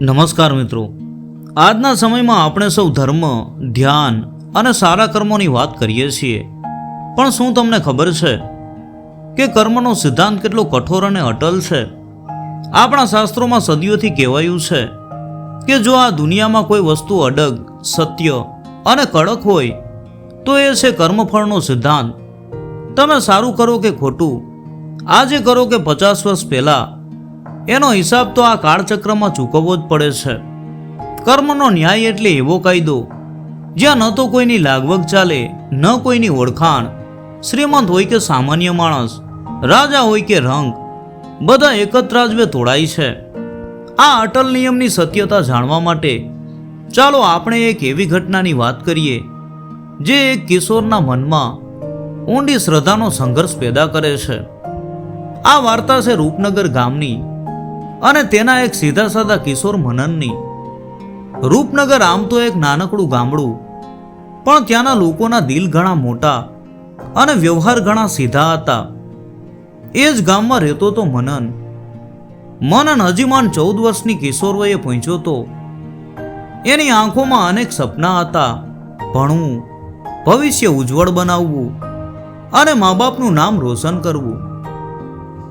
નમસ્કાર મિત્રો. આજના સમયમાં આપણે સૌ ધર્મ, ધ્યાન અને સારા કર્મોની વાત કરીએ છીએ. પણ શું તમને ખબર છે કે કર્મનો સિદ્ધાંત કેટલો કઠોર અને અટલ છે? આપણા શાસ્ત્રોમાં સદીઓથી કહેવાયું છે કે જો આ દુનિયામાં કોઈ વસ્તુ અડગ, સત્ય અને કડક હોય, તો એ છે કર્મફળનો સિદ્ધાંત. તમે સારું કરો કે ખોટું? આજે કરો કે પચાસ વર્ષ પહેલાં એનો હિસાબ તો આ કાળચક્રમાં ચૂકવવો જ પડે છે. કર્મનો ન્યાય એટલે એવો કાયદો, જ્યાં ન તો કોઈની લાગવગ ચાલે, ન કોઈની ઓળખાણ, શ્રીમંત હોય કે સામાન્ય માણસ, રાજા હોય કે રંગ, બધા એકત્ર રાજવે તોડાય છે. આ અટલ નિયમની સત્યતા જાણવા માટે, ચાલો આપણે એક એવી ઘટનાની વાત કરીએ, જે એક કિશોરના મનમાં ઊંડી શ્રદ્ધાનો સંઘર્ષ પેદા કરે છે. આ વાર્તા છે રૂપનગર ગામની અને તેના એક સીધા સાદા કિશોર મનનની. રૂપનગર આમ તો એક નાનકડું ગામડું, પણ ત્યાંના લોકોના દિલ ઘણા મોટા અને વ્યવહાર ઘણા સીધા હતા. એ જ ગામમાં રહેતો તો મનન. મનન હજીમાન ચૌદ વર્ષની કિશોર વયે પહોંચ્યો તો. એની આંખોમાં અનેક સપના હતા. ભણવું, ભવિષ્ય ઉજ્જવળ બનાવવું અને મા બાપનું નામ રોશન કરવું.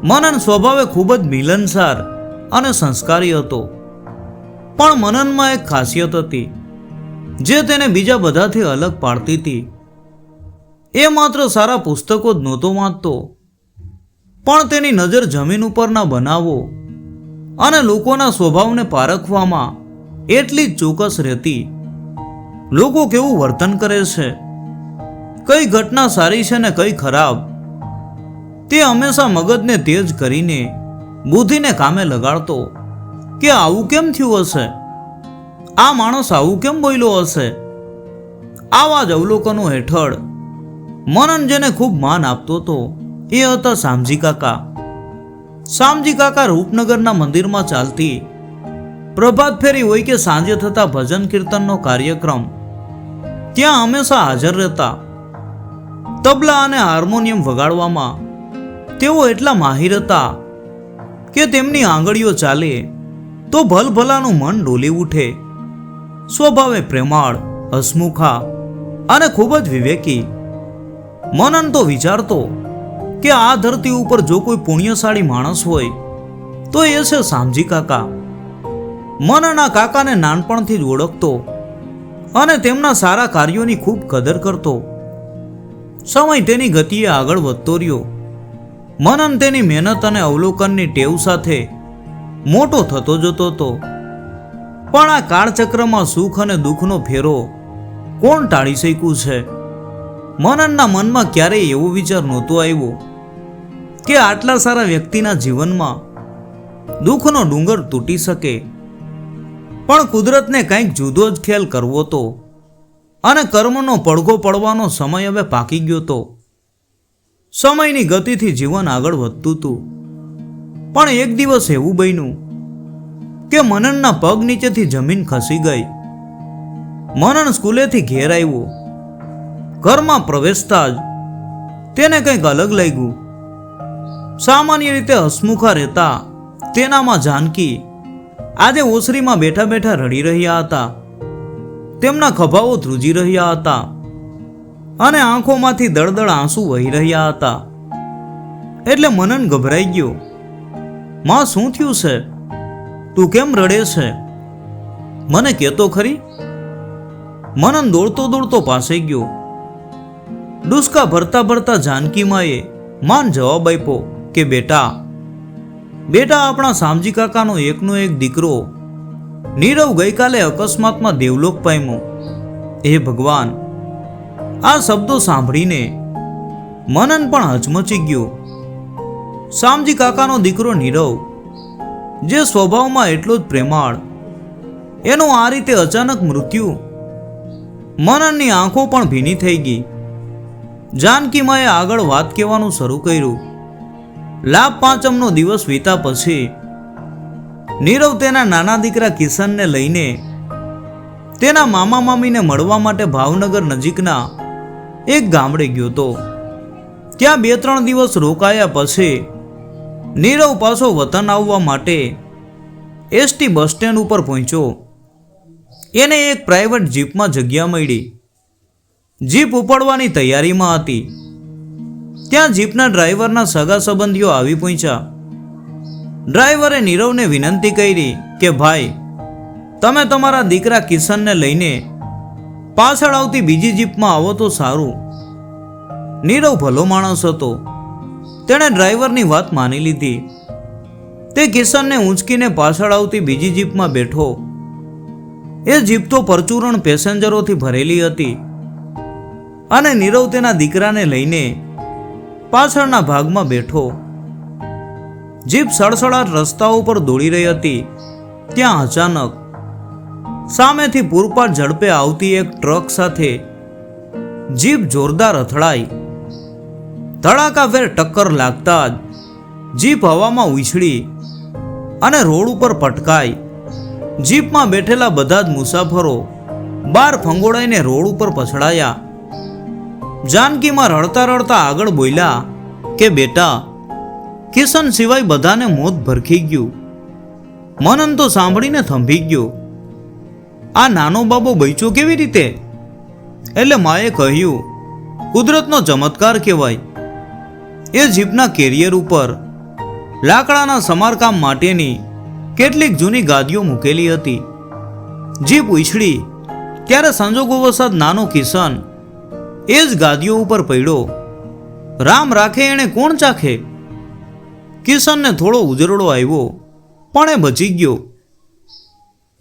મનન સ્વભાવે ખૂબ જ મિલનસાર અને સંસ્કારી હતો. પણ મનનમાં એક ખાસિયત હતી, જે તેને બીજા બધાથી અલગ પાડતી હતી. એ માત્ર સારા પુસ્તકો જ નહોતો વાંચતો, પણ તેની નજર જમીન ઉપરના બનાવો અને લોકોના સ્વભાવને પારખવામાં એટલી જ ચોક્કસ રહેતી. લોકો કેવું વર્તન કરે છે, કઈ ઘટના સારી છે ને કઈ ખરાબ, તે હંમેશા મગજને તેજ કરીને બુદ્ધિને કામે લગાડતો કે આવું કેમ થયું હશે? આ માણસ આવું કેમ બોલ્યો હશે? આવા જ અવલોકનો હેઠળ મનન જેને ખૂબ માન આપતો હતો, એ હતા સામજી કાકા. સામજી કાકા રૂપનગરના મંદિરમાં ચાલતી પ્રભાત ફેરી હોય કે સાંજે થતા ભજન કીર્તનનો કાર્યક્રમ, ત્યાં હંમેશા હાજર રહેતા. તબલા અને હાર્મોનિયમ વગાડવામાં તેઓ એટલા માહિર હતા કે તેમની આંગળીઓ ચાલે, તો ભલભલાનું મન ડોલી ઉઠે. સ્વભાવે પ્રેમાળ, હસમુખા અને ખૂબ જ વિવેકી. મનન તો વિચારતો કે આ ધરતી ઉપર જો કોઈ પુણ્યશાળી માણસ હોય, તો એ છે સામજી કાકા. મનના કાકાને નાનપણથી જ ઓળખતો અને તેમના સારા કાર્યોની ખૂબ કદર કરતો. સમય તેની ગતિએ આગળ વધતો રહ્યો. મનન તેની મહેનત અને અવલોકનની ટેવ સાથે મોટો થતો જતો હતો. પણ આ કાળચક્રમાં સુખ અને દુઃખનો ફેરો કોણ ટાળી શક્યું છે? મનનના મનમાં ક્યારેય એવો વિચાર નહોતો આવ્યો કે આટલા સારા વ્યક્તિના જીવનમાં દુઃખનો ડુંગર તૂટી શકે. પણ કુદરતને કંઈક જુદો જ ખ્યાલ કરવો તો અને કર્મનો પડઘો પડવાનો સમય હવે પાકી ગયો તો સમયની ગતિથી જીવન આગળ વધતું હતું. પણ એક દિવસ એવું બન્યું કે મનનના પગ નીચેથી જમીન ખસી ગઈ. મનન સ્કૂલેથી ઘેર આવ્યો. ઘરમાં પ્રવેશતા જ તેને કંઈક અલગ લાગ્યું. સામાન્ય રીતે હસમુખા રહેતા તેનામાં જાનકી આજે ઓસરીમાં બેઠા બેઠા રડી રહ્યા હતા. તેમના ખભાઓ ધ્રુજી રહ્યા હતા. અને આંખોમાંથી દળદળ આંસુ વહી રહ્યા હતા. એટલે મનન ગભરાઈ ગયો. માં, શું થયું છે? તું કેમ રડે છે? મને કહેતો ખરી? મનન દોડતો દોડતો પાસે ગયો. ડુસકા ભરતા ભરતા જાનકી માએ માન જવાબ આપ્યો કે, બેટા બેટા, આપણા સામજી કાકાનો એકનો એક દીકરો નીરવ ગઈકાલે અકસ્માતમાં દેવલોક પામ્યો. હે ભગવાન આ શબ્દો સાંભળીને મનન પણ હચમચી ગયો. શામજી કાકાનો દીકરો નીરવ, જે સ્વભાવમાં એટલો જ પ્રેમાળ, એનું આ રીતે અચાનક મૃત્યુ મનનની આંખો પણ ભીની થઈ ગઈ. જાનકીમાએ આગળ વાત કહેવાનું શરૂ કર્યું. લાભ પાંચમનો દિવસ વીતા પછી નીરવ તેના નાના દીકરા કિશનને લઈને તેના મામા મામીને મળવા માટે ભાવનગર નજીકના એક ગામડે ગયો તો. ત્યાં બે ત્રણ દિવસ રોકાયા પછી નીરવ પાછો વતન આવવા માટે એસટી બસ સ્ટેન્ડ ઉપર પહોંચ્યો. એને એક પ્રાઇવેટ જીપમાં જગ્યા મળી. જીપ ઉપાડવાની તૈયારીમાં હતી. ત્યાં જીપના ડ્રાઈવરના સગા સંબંધીઓ આવી પહોંચ્યા. ડ્રાઈવરે નીરવને વિનંતી કરી કે, ભાઈ, તમે તમારા દીકરા કિશનને લઈને પાછળ આવતી બીજી જીપમાં આવો તો સારું. નીરવ ભલો માણસ હતો. તેણે ડ્રાઈવરની વાત માની લીધી. તે કિશનને ઊંચકીને પાછળ આવતી બીજી જીપમાં બેઠો. એ જીપ તો પરચુરણ પેસેન્જરોથી ભરેલી હતી. અને નીરવ તેના દીકરાને લઈને પાછળના ભાગમાં બેઠો. જીપ સડસડાટ રસ્તાઓ પર દોડી રહી હતી. ત્યાં અચાનક સામેથી પૂરપાટ ઝડપે આવતી એક ટ્રક સાથે જીપ જોરદાર અથડાઈ. ધડાકાભેર ટક્કર લાગતા જ જીપ હવામાં ઉછળી અને રોડ ઉપર પટકાઈ. જીપમાં બેઠેલા બધા જ મુસાફરો બાર ફંગોળાઈને રોડ ઉપર પછડાયા. જાનકીમાં રડતા રડતા આગળ બોલ્યા કે, બેટા, કિશન સિવાય બધાને મોત ભરખી ગયું. મનન તો સાંભળીને થંભી ગયો. આ નાનો બાબો બચ્યો કેવી રીતે? એટલે માએ કહ્યું, કુદરતનો ચમત્કાર કહેવાય. એ જીપના કેરિયર ઉપર લાકડાના સમારકામ માટેની કેટલીક જૂની ગાદીઓ મૂકેલી હતી. જીપ ઉછળી, ત્યારે સંજોગોવસાદ નાનો કિશન એ જ ગાદીઓ ઉપર પડ્યો. રામ રાખે એણે કોણ ચાખે? કિશનને થોડો ઉજરડો આવ્યો, પણ એ બચી ગયો.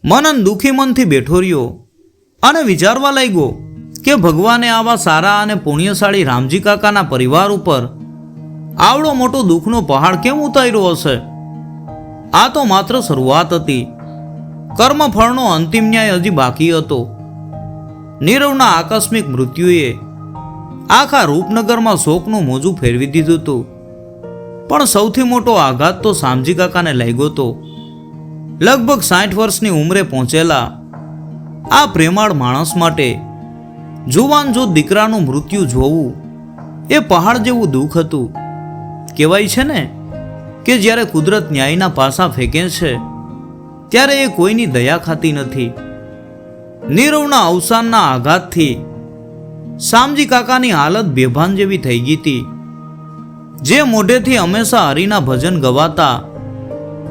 મનન દુઃખી મનથી બેઠો રહ્યો અને વિચારવા લાગ્યો કે ભગવાને આવા સારા અને પુણ્યશાળી રામજી કાકાના પરિવાર ઉપર આવડો મોટો દુઃખનો પહાડ કેમ ઉતાર્યો હશે? આ તો માત્ર શરૂઆત હતી. કર્મફળનો અંતિમ ન્યાય હજી બાકી હતો. નીરવના આકસ્મિક મૃત્યુએ આખા રૂપનગરમાં શોકનું મોજું ફેરવી દીધું હતું. પણ સૌથી મોટો આઘાત તો સામજી કાકાને લાગ્યો હતો. લગભગ સાઠ વર્ષની ઉંમરે પહોંચેલા આ પ્રેમાળ માણસ માટે જુવાન જો દીકરાનું મૃત્યુ જોવું, એ પહાડ જેવું દુઃખ હતું. કહેવાય છે ને કે જ્યારે કુદરત ન્યાયના પાસા ફેંકે છે, ત્યારે એ કોઈની દયા ખાતી નથી. નીરવના અવસાનના આઘાતથી સામજી કાકાની હાલત બેભાન જેવી થઈ ગઈ હતી. જે મોઢેથી હંમેશા હરિના ભજન ગવાતા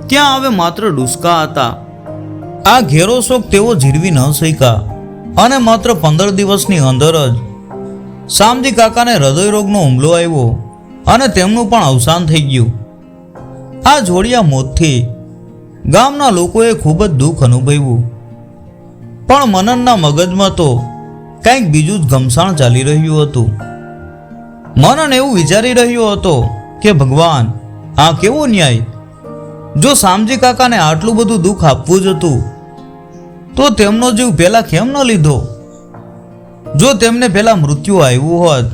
ત્યાં હવે માત્ર ડુસકા હતા. આ ઘેરો શોક તેઓ જીરવી ન શક્યા અને માત્ર પંદર દિવસની અંદર જ સામજી કાકાને હૃદયરોગનો હુમલો આવ્યો અને તેમનું પણ અવસાન થઈ ગયું. આ જોડિયા મોતથી ગામના લોકોએ ખૂબ જ દુઃખ અનુભવ્યું. પણ મનનના મગજમાં તો કંઈક બીજું જ ઘમસાણ ચાલી રહ્યું હતું. મનન એવું વિચારી રહ્યો હતો કે ભગવાન, આ કેવો ન્યાય? જો સામજી કાકાને આટલું બધું દુઃખ આપવું જ હતું, તો તેમનો જીવ પહેલા કેમ ન લીધો? જો તેમને પહેલા મૃત્યુ આવ્યું હોત,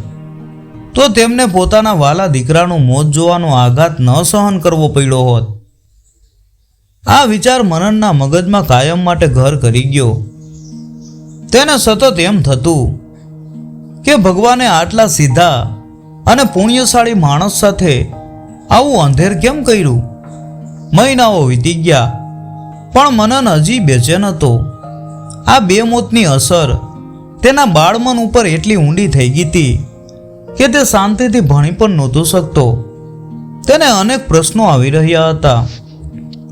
તો તેમને પોતાના વાલા દીકરાનું મોત જોવાનો આઘાત ન સહન કરવો પડ્યો હોત. આ વિચાર મનનના મગજમાં કાયમ માટે ઘર કરી ગયો. તેને સતત એમ થતું કે ભગવાને આટલા સીધા અને પુણ્યશાળી માણસ સાથે આવું અંધેર કેમ કર્યું? મહિનાઓ વીતી ગયા. પણ મનન હજી બેચેન હતો. આ બે મોતની અસર તેના બાળમન ઉપર એટલી ઊંડી થઈ ગઈ હતી કે તે શાંતિથી ભણી પણ નહોતો શકતો. તેને અનેક પ્રશ્નો આવી રહ્યા હતા.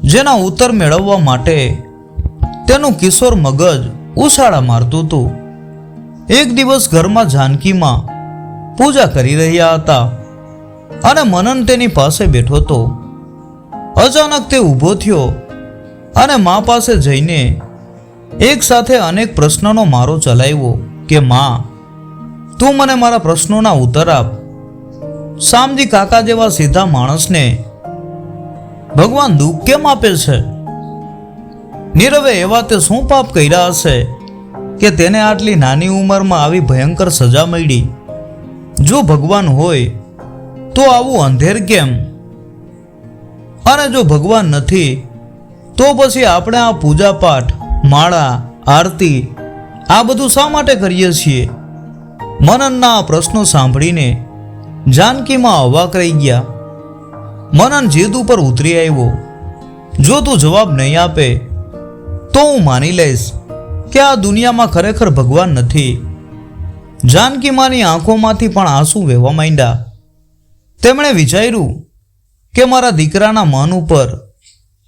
જેના ઉત્તર મેળવવા માટે તેનું કિશોર મગજ ઉછાળા મારતું હતું. એક દિવસ ઘરમાં જાનકીમાં પૂજા કરી રહ્યા હતા અને મનન તેની પાસે બેઠો હતો. અચાનક તે ઊભો થયો અને મા પાસે જઈને એક સાથે અનેક પ્રશ્નનો મારો ચલાવ્યો કે, માં, તું મને મારા પ્રશ્નોના ઉત્તર આપ. સામજી કાકા જેવા સીધા માણસને ભગવાન દુઃખ કેમ આપે છે? નીરવે એવા તે શું પાપ કર્યા હશે કે તેને આટલી નાની ઉંમરમાં આવી ભયંકર સજા મળી? જો ભગવાન હોય તો આવું અંધેર કેમ? અને જો ભગવાન નથી, તો પછી આપણે આ પૂજા પાઠ માળા, આરતી, આ બધું શા માટે કરીએ છીએ? મનનના આ પ્રશ્નો સાંભળીને જાનકીમાં અવાક રહી ગયા. મનન જીદ ઉપર ઉતરી આવ્યો. જો તું જવાબ નહીં આપે, તો હું માની લઈશ કે આ દુનિયામાં ખરેખર ભગવાન નથી. જાનકી માની આંખોમાંથી પણ આંસુ વહેવા માંડ્યા. તેમણે વિચાર્યું કે મારા દીકરાના મન ઉપર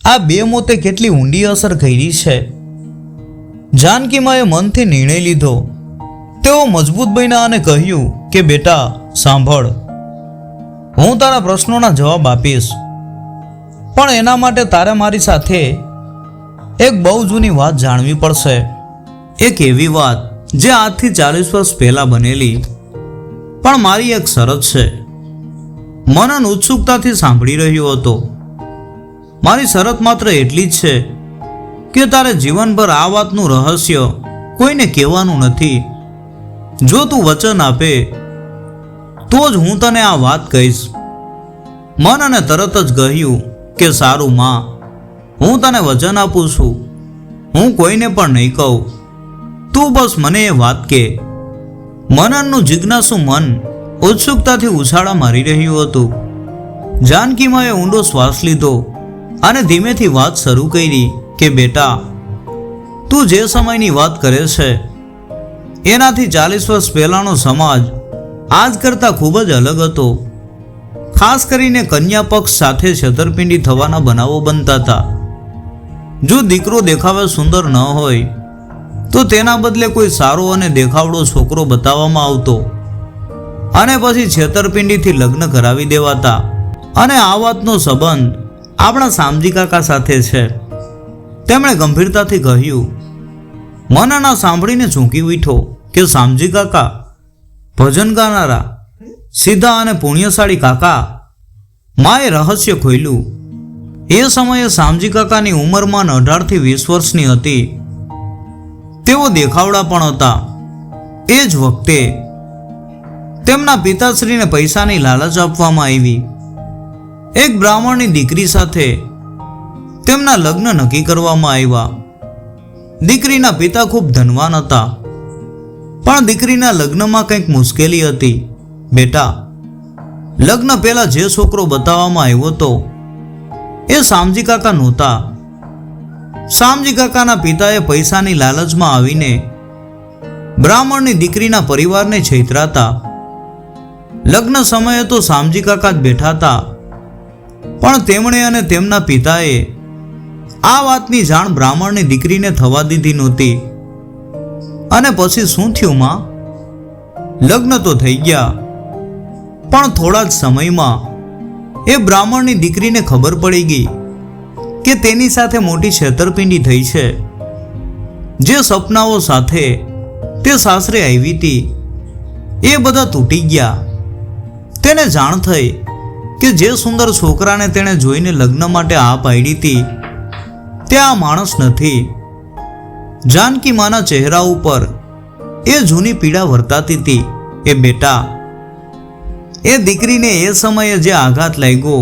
આ બે મોતે કેટલી ઊંડી અસર કરી છે? જાનકીમાએ મનથી નિર્ણય લીધો. તેઓ મજબૂત બન્યા અને કહ્યું કે, બેટા, સાંભળ. હું તારા પ્રશ્નોના જવાબ આપીશ. પણ એના માટે તારે મારી સાથે એક બહુ જૂની વાત જાણવી પડશે. એક એવી વાત જે આજથી ચાલીસ વર્ષ પહેલાં બનેલી. પણ મારી એક શરત છે. મનન ઉત્સુકતાથી સાંભળી રહ્યો હતો. મારી શરત માત્ર એટલી જ છે કે તારે જીવનભર આ વાતનું રહસ્ય કોઈને કહેવાનું નથી. જો તું વચન આપે, તો જ હું તને આ વાત કહીશ. મન અને તરત જ કહ્યું કે સારું માં, હું તને વચન આપું છું. હું કોઈને પણ નહીં કહું. તું બસ મને એ વાત કે મનનનું જિજ્ઞાસુ મન ઉત્સુકતાથી ઉછાળા મારી રહ્યું હતું. જાનકીમાએ ઊંડો શ્વાસ લીધો અને ધીમેથી વાત શરૂ કરી કે, બેટા, તું જે સમયની વાત કરે છે, એનાથી ચાલીસ વર્ષ પહેલાંનો સમાજ આજ કરતાં ખૂબ જ અલગ હતો. ખાસ કરીને કન્યા પક્ષ સાથે છેતરપિંડી થવાના બનાવો બનતા હતા. જો દીકરો દેખાવે સુંદર ન હોય, તો તેના બદલે કોઈ સારો અને દેખાવડો છોકરો બતાવવામાં આવતો. અને પછી છેતરપિંડીથી લગ્ન કરાવી દેવાતા. અને આ વાતનો સંબંધ આપણા સામજી કાકા સાથે છે. તેમણે ગંભીરતાથી કહ્યું મનના સાંભળીને ઝૂંકી ઉઠો કે સામજી કાકા, ભજન ગાનારા, સીધા અને પુણ્યશાળી કાકા, માએ રહસ્ય ખોલ્યું એ સમયે સામજી કાકાની ઉંમરમાં અઢારથી વીસ વર્ષની હતી. તેઓ દેખાવડા પણ હતા. એ જ વખતે તેમના પિતાશ્રીને પૈસાની લાલચ આપવામાં આવી. એક બ્રાહ્મણની દીકરી સાથે તેમના લગ્ન નક્કી કરવામાં આવ્યા. દીકરીના પિતા ખૂબ ધનવાન હતા. પણ દીકરીના લગ્નમાં કંઈક મુશ્કેલી હતી. બેટા, લગ્ન પહેલા જે છોકરો બતાવવામાં આવ્યો હતો, એ સામજી કાકા નહોતા. સામજી કાકાના પિતાએ પૈસાની લાલચમાં આવીને બ્રાહ્મણની દીકરીના પરિવારને છેતરાતા લગ્ન સમયે તો સામજી કાકા જ બેઠા હતા. પણ તેમણે અને તેમના પિતાએ આ વાતની જાણ બ્રાહ્મણની દીકરીને થવા દીધી નહોતી. અને પછી શું થયું માં? લગ્ન તો થઈ ગયા, પણ થોડા જ સમયમાં એ બ્રાહ્મણની દીકરીને ખબર પડી ગઈ કે તેની સાથે મોટી છેતરપિંડી થઈ છે. જે સપનાઓ સાથે તે સાસરે આવી હતી, એ બધા તૂટી ગયા. તેને જાણ થઈ કે જે સુંદર છોકરાને તેણે જોઈને લગ્ન માટે આ પાડી હતી, તે આ માણસ નથી. જાનકી માના ચહેરા ઉપર એ જૂની પીડા વર્તાતી હતી. એ બેટા, એ દીકરીને એ સમયે જે આઘાત લાગ્યો,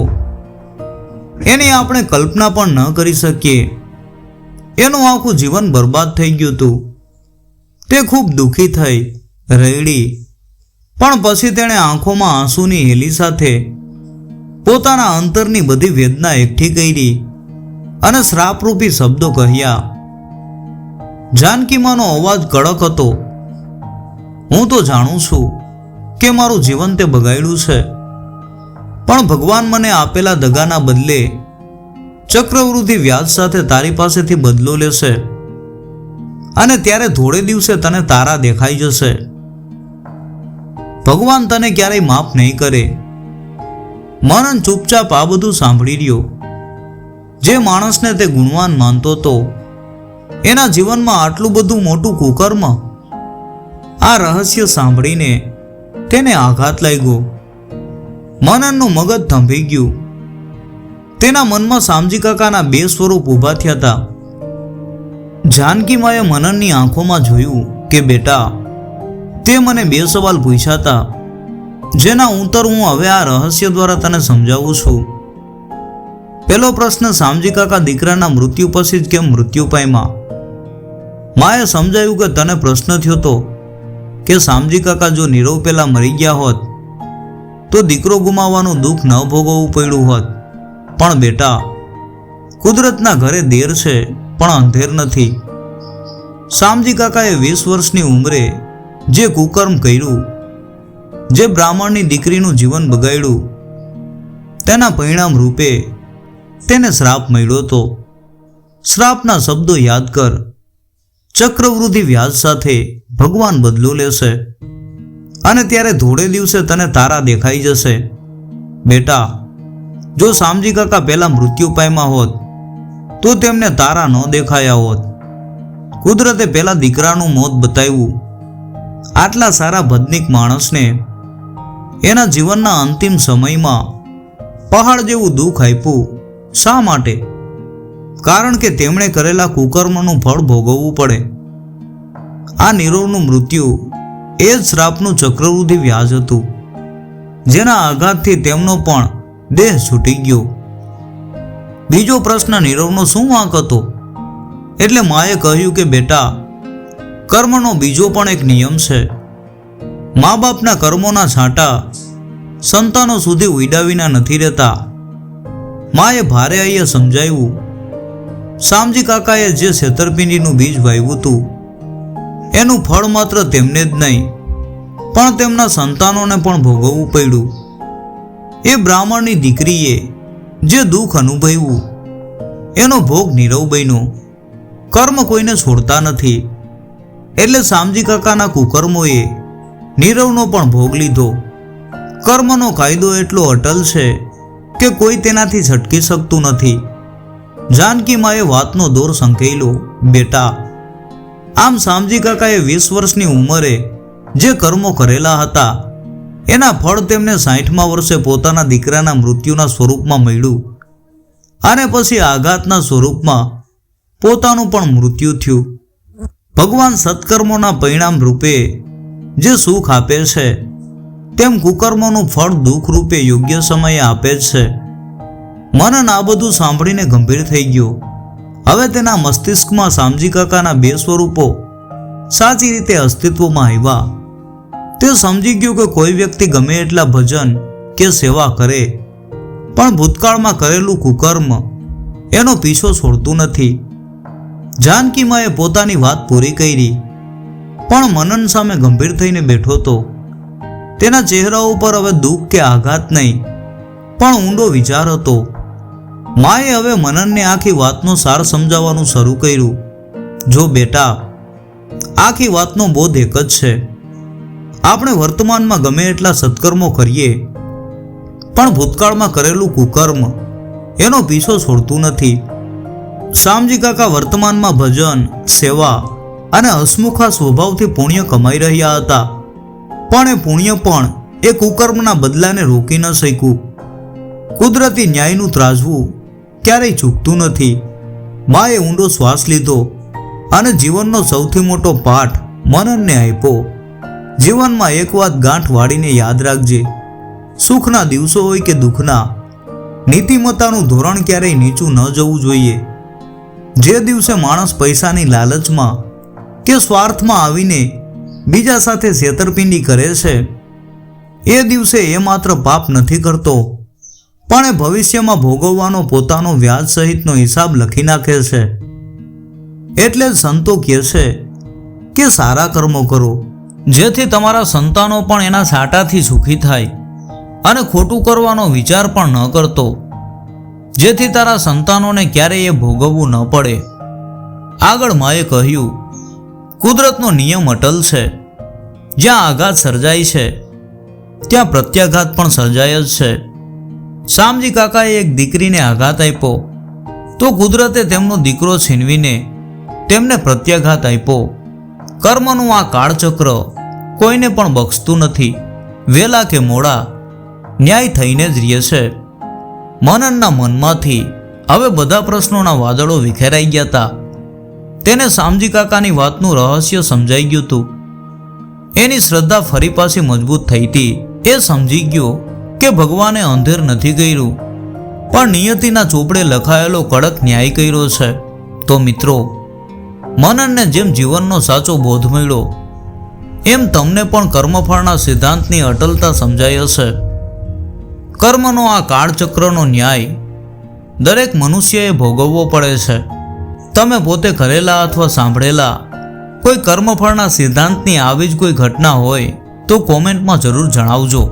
એની આપણે કલ્પના પણ ન કરી શકીએ. એનું આખું જીવન બરબાદ થઈ ગયું હતું. તે ખૂબ દુઃખી થઈ રડી પણ પછી તેણે આંખોમાં આંસુની હેલી સાથે પોતાના અંતરની બધી વેદના એકઠી કરી અને શ્રાપરૂપી શબ્દો કહ્યા. જાનકીમાનો અવાજ કડક હતો. હું તો જાણું છું કે મારું જીવન તે બગાડ્યું છે. પણ ભગવાન મને આપેલા દગાના બદલે ચક્રવૃદ્ધિ વ્યાજ સાથે તારી પાસેથી બદલો લેશે. અને ત્યારે થોડે દિવસે તને તારા દેખાઈ જશે. ભગવાન તને ક્યારેય માફ નહીં કરે. મનન ચૂપચાપ આ બધું સાંભળી રહ્યો. જે માણસને તે ગુણવાન માનતો હતો, એના જીવનમાં આટલું બધું મોટું કુકર્મ? આ રહસ્ય સાંભળીને તેને આઘાત લાગ્યો. મનનનું મગજ થંભી ગયું. તેના મનમાં સામજી કાકાના બે સ્વરૂપ ઊભા થયા હતા. જાનકીમાએ મનનની આંખોમાં જોયું કે, બેટા તે મને બે સવાલ પૂછ્યા હતા જેના ઉત્તર હું હવે આ રહસ્ય દ્વારા તને સમજાવું છું. પહેલો પ્રશ્ન, સામજી કાકા, દીકરાના મૃત્યુ પછી જ કેમ મૃત્યુ પામ્યા? માએ સમજાયું કે તને પ્રશ્ન થયો તો, કે સામજી કાકા, જો નીરવ પેલા મરી ગયા હોત, તો દીકરો ગુમાવવાનું દુઃખ ન ભોગવવું પડ્યું હોત. પણ બેટા, કુદરતના ઘરે દેર છે, પણ અંધેર નથી. શામજી કાકાએ વીસ વર્ષની ઉંમરે જે કુકર્મ કર્યું, જે બ્રાહ્મણની દીકરીનું જીવન બગાડ્યું, તેના પરિણામ રૂપે તેને શ્રાપ મળ્યો હતો. શ્રાપના શબ્દો યાદ કર, ચક્રવૃદ્ધિ વ્યાજ સાથે ભગવાન બદલો લેશે અને ત્યારે ધોળે દિવસે તને તારા દેખાઈ જશે. બેટા, જો સામજી કાકા પહેલાં મૃત્યુ પાયમાં હોત, તો તેમને તારા ન દેખાયા હોત. કુદરતે પહેલાં દીકરાનું મોત બતાવ્યું આટલા સારા ભદનિક માણસને એના જીવનના અંતિમ સમયમાં પહાડ જેવું દુઃખ આપ્યું. શા માટે? કારણ કે તેમણે કરેલા કુકર્મનું ફળ ભોગવવું પડે. આ નીરવનું મૃત્યુ એ જ શ્રાપનું ચક્રવૃદ્ધિ વ્યાજ હતું, જેના આઘાતથી તેમનો પણ દેહ છૂટી ગયો. બીજો પ્રશ્ન નીરવનો શું વાંક હતો? એટલે માએ કહ્યું કે, બેટા કર્મનો બીજો પણ એક નિયમ છે. મા બાપના કર્મોના છાંટા સંતાનો સુધી ઉડાવીના નથી રહેતા. માએ ભારે આઈએ સમજાવ્યું શામજી કાકાએ જે છેતરપિંડીનું બીજ વાવ્યું હતું, એનું ફળ માત્ર તેમને જ નહીં, પણ તેમના સંતાનોને પણ ભોગવવું પડ્યું. એ બ્રાહ્મણની દીકરીએ જે દુઃખ અનુભવ્યું, એનો ભોગ નીરવ બન્યો. કર્મ કોઈને છોડતા નથી. એટલે શામજી કાકાના કુકર્મોએ નીરવનો પણ ભોગ લીધો. કર્મનો કાયદો એટલો અટલ છે કે કોઈ તેનાથી છટકી શકતું નથી. જાનકી માએ વાતનો દોર સંકેલો બેટા, આમ શામજી કાકાએ વીસ વર્ષની ઉંમરે જે કર્મો કરેલા હતા, એના ફળ તેમને સાઠમા વર્ષે પોતાના દીકરાના મૃત્યુના સ્વરૂપમાં મળ્યું. અને પછી આઘાતના સ્વરૂપમાં પોતાનું પણ મૃત્યુ થયું. ભગવાન સત્કર્મોના પરિણામ રૂપે જે સુખ આપે છે, તેમ કુકર્મોનું ફળ દુઃખ રૂપે યોગ્ય સમયે આપે છે. મનન આ બધું સાંભળીને ગંભીર થઈ ગયો. હવે તેના મસ્તિષ્કમાં સામજી કાકાના બે સ્વરૂપો સાચી રીતે અસ્તિત્વમાં આવ્યા. તે સમજી ગયો કે કોઈ વ્યક્તિ ગમે એટલા ભજન કે સેવા કરે, પણ ભૂતકાળમાં કરેલું કુકર્મ એનો પીછો છોડતું નથી. જાનકી માએ પોતાની વાત પૂરી કરી. પણ મનન સામે ગંભીર થઈને બેઠો હતો. તેના ચહેરા ઉપર હવે દુઃખ કે આઘાત નહીં, પણ ઊંડો વિચાર હતો. માએ હવે મનનને આખી વાતનો સાર સમજાવવાનું શરૂ કર્યું. જો બેટા, આખી વાતનો બોધ એક જ છે. આપણે વર્તમાનમાં ગમે એટલા સત્કર્મો કરીએ, પણ ભૂતકાળમાં કરેલું કુકર્મ, એનો પીછો છોડતું નથી. શામજી કાકા વર્તમાનમાં ભજન, સેવા અને હસમુખા સ્વભાવથી પુણ્ય કમાઈ રહ્યા હતા. પણ એ પુણ્ય પણ એ કુકર્મના બદલાને રોકી ન શક્યું. કુદરતી ન્યાયનું ત્રાજવું ક્યારેય ચૂકતું નથી. માએ ઊંડો શ્વાસ લીધો અને જીવનનો સૌથી મોટો પાઠ મનનને આપ્યો જીવનમાં એક વાત ગાંઠ વાળીને યાદ રાખજે. સુખના દિવસો હોય કે દુઃખના, નીતિમત્તાનું ધોરણ ક્યારેય નીચું ન જવું જોઈએ. જે દિવસે માણસ પૈસાની લાલચમાં કે સ્વાર્થમાં આવીને બીજા સાથે છેતરપિંડી કરે છે, એ દિવસે એ માત્ર પાપ નથી કરતો, પણ એ ભવિષ્યમાં ભોગવવાનો પોતાનો વ્યાજ સહિતનો હિસાબ લખી નાખે છે. એટલે સંતો કહે છે કે સારા કર્મો કરો, જેથી તમારા સંતાનો પણ એના સાટાથી સુખી થાય અને ખોટું કરવાનો વિચાર પણ ન કરતો. જેથી તારા સંતાનોને ક્યારેય ભોગવવું ન પડે. આગળ માએ કહ્યું, કુદરતનો નિયમ અટલ છે. જ્યાં આઘાત સર્જાય છે, ત્યાં પ્રત્યાઘાત પણ સર્જાય જ છે. શામજી કાકાએ એક દીકરીને આઘાત આપ્યો. તો કુદરતે તેમનો દીકરો છીનવીને તેમને પ્રત્યાઘાત આપ્યો. કર્મનું આ કાળચક્ર કોઈને પણ બક્ષતું નથી. વેલા કે મોડા ન્યાય થઈને જ રહે છે. મનનના મનમાંથી હવે બધા પ્રશ્નોના વાદળો વિખેરાઈ ગયા હતા તેને શામજી કાકાની વાતનું રહસ્ય સમજાઈ ગયું હતું એની શ્રદ્ધા ફરી પાછી મજબૂત થઈ હતી એ સમજી ગયો કે ભગવાને અંધેર નથી કર્યું. પણ નિયતિના ચોપડે લખાયેલો કડક ન્યાય કર્યો છે. તો મિત્રો, મનનને જેમ જીવનનો સાચો બોધ મળ્યો, એમ તમને પણ કર્મફળના સિદ્ધાંતની અટલતા સમજાઈ હશે. કર્મનો આ કાળચક્રનો ન્યાય દરેક મનુષ્યએ ભોગવવો પડે છે. તમે પોતે કરેલા અથવા સાંભળેલા, કોઈ કર્મફળના સિદ્ધાંતની આવી જ કોઈ ઘટના હોય તો કોમેન્ટમાં જરૂર જણાવજો.